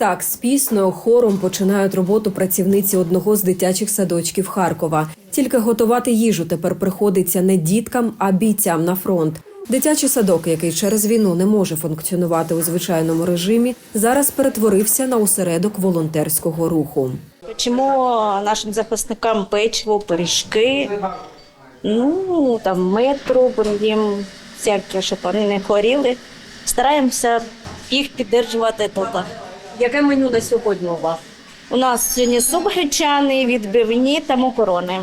так з піснею хором починають роботу працівниці одного з дитячих садочків Харкова. Тільки готувати їжу тепер приходиться не діткам, а бійцям на фронт. Дитячий садок, який через війну не може функціонувати у звичайному режимі, зараз перетворився на осередок волонтерського руху. Печемо нашим захисникам печиво, пиріжки, ну там мед робимо їм, всяке, щоб вони не хворіли. Стараємося їх підтримувати тут. Яке меню на сьогодні у вас? У нас сьогодні суп гречаний, відбивні та макарони.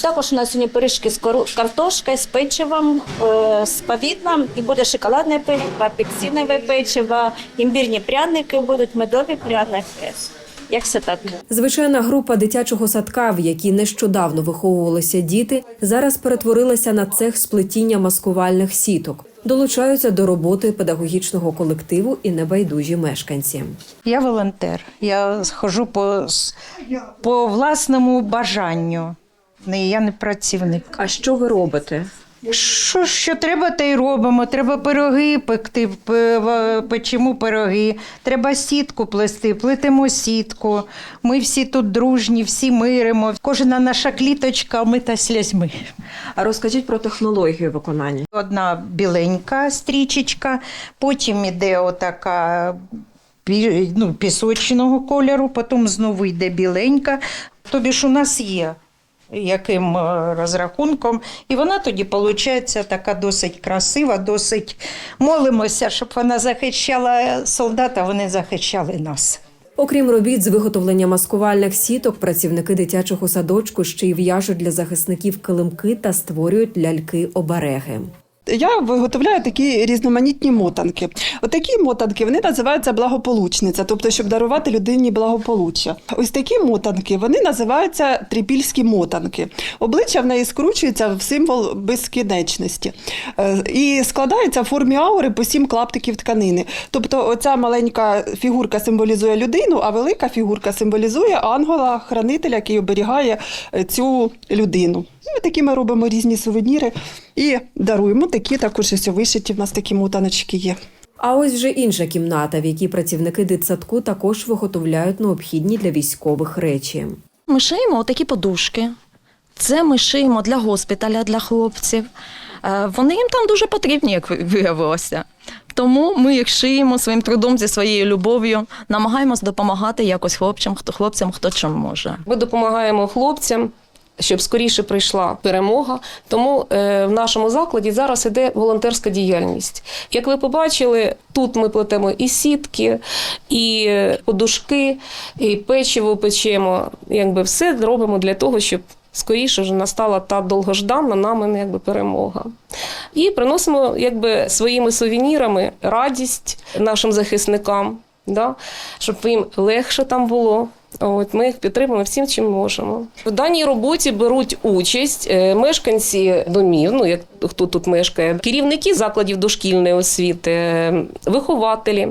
Також у нас сьогодні пиріжки з картошкою, з печивом, е, з повідлом, і буде шоколадне печиво, апельсинове печиво, імбірні пряники будуть, медові пряники. Як все так? Звичайна група дитячого садка, в якій нещодавно виховувалися діти, зараз перетворилася на цех сплетіння маскувальних сіток. Долучаються до роботи педагогічного колективу і небайдужі мешканці. Я волонтер. Я схожу по, по власному бажанню. Я не працівник. А що ви робите? Що, що треба, те й робимо. Треба пироги пекти, печемо пироги. Треба сітку плести, плетемо сітку. Ми всі тут дружні, всі миримо. Кожна наша кліточка мита слізьми. А розкажіть про технологію виконання. Одна біленька стрічечка, потім іде отака ну, пісочного кольору, потім знову йде біленька. Тобі ж у нас є яким е, розрахунком, і вона тоді виходить така досить красива, досить молимося, щоб вона захищала солдата, вони захищали нас. Окрім робіт з виготовлення маскувальних сіток, працівники дитячого садочку ще й в'яжуть для захисників килимки та створюють ляльки-обереги. Я виготовляю такі різноманітні мотанки. Отакі мотанки вони називаються благополучниця, тобто щоб дарувати людині благополуччя. Ось такі мотанки вони називаються трипільські мотанки. Обличчя в неї скручується в символ безкінечності Е, і складається в формі аури по сім клаптиків тканини. Тобто, оця маленька фігурка символізує людину, а велика фігурка символізує ангела-хранителя, який оберігає е, цю людину. Ми такі ми робимо різні сувеніри і даруємо. Такі також ось вишиті. В нас такі мотаночки є. А ось вже інша кімната, в якій працівники дитсадку також виготовляють необхідні для військових речі. Ми шиємо такі подушки. Це ми шиємо для госпіталя, для хлопців. Е, Вони їм там дуже потрібні, як виявилося. Тому ми їх шиємо своїм трудом зі своєю любов'ю, намагаємось допомагати якось хлопцям, хто хлопцям, хто чим може. Ми допомагаємо хлопцям. Щоб скоріше прийшла перемога, тому е, в нашому закладі зараз іде волонтерська діяльність. Як ви побачили, тут ми плетемо і сітки, і е, подушки, і печиво печемо. Якби все робимо для того, щоб скоріше вже настала та довгожданна нами якби перемога. І приносимо якби своїми сувенірами радість нашим захисникам, да? щоб їм легше там було. От ми їх підтримуємо всім, чим можемо. В даній роботі беруть участь е, мешканці домів, ну як хто тут мешкає, керівники закладів дошкільної освіти, вихователі.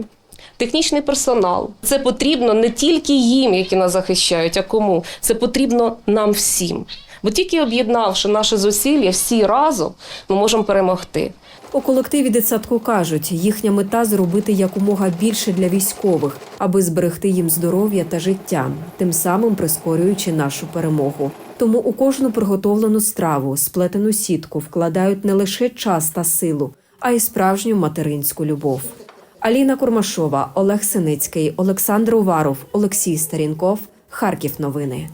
Технічний персонал це потрібно не тільки їм, які нас захищають, а кому це потрібно нам всім. Бо тільки об'єднавши наші зусилля всі разом, ми можемо перемогти. У колективі дитсадку кажуть, їхня мета зробити якомога більше для військових, аби зберегти їм здоров'я та життя, тим самим прискорюючи нашу перемогу. Тому у кожну приготовлену страву, сплетену сітку вкладають не лише час та силу, а й справжню материнську любов. Аліна Курмашова, Олег Синицький, Олександр Уваров, Олексій Старінков. Харків новини.